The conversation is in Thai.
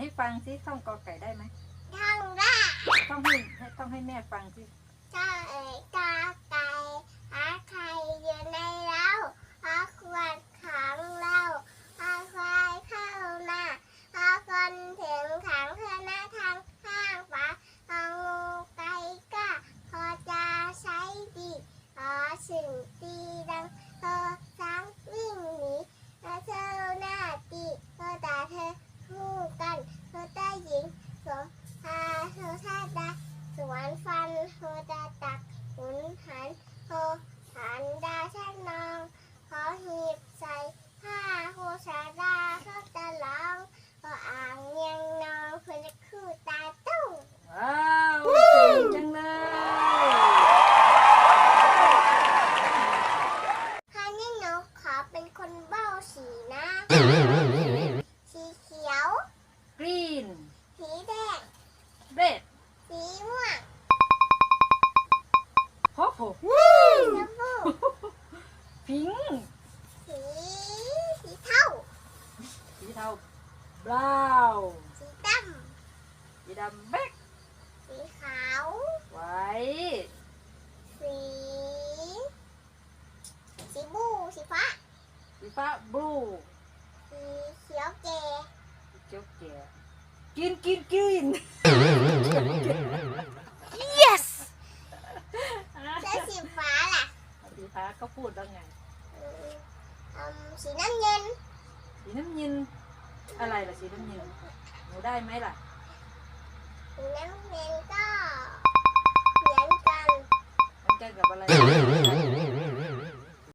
ให้ฟังสิท่องกอไก่ได้ไหมท่องได้ ต้องให้ให้ต้องให้แม่ฟังสิถ้าเอ๋ยกาไก่หาไข่อยู่ในเล้าหาขวดขังเหล้าหาควายเข้านาหาคนถึงขังเพื่อหน้าทางข้างฝาหางูไก่กาพอจะใช้ดีพอสิ่งตีดังพอช้างวิ่งหนีถ้าเธอหน้าตีเธอตาเธอคู่กันเธอได้หญิงสมพาเธอท่าดา สวนฟันโฮดาตักหุนหันโฮหันดาช่างนองขอหีบใส่ผ้าโฮชาดาเขาจะร้องขออ่างเงียงนองเพื่อจะคู่ตาตุ้ง ว้าวเก่งจังเลย คราวนี้หนูขอเป็นคนเบ้าสีนะ สีเขียวกรีนสีแดงเรดสีม่วงพอพชมพูพิงสีสีเทา สีเทาบราวสีดสีดำแบ็กำสีขาวไว้สี สีบู สีฟ้า สีฟ้าบลู สีเขียวแก่เจ้าแก่กินกินกิน yes แล้วสีฟ้าล่ะสีฟ้าก็พูดแล้วไงอืมอืมสีน้ำเงินสีน้ำเงินอะไรล่ะสีน้ำเงินหนูได้ไหมล่ะ สีน้ำเงินก็เหมือนกัน มันกันกับอะไร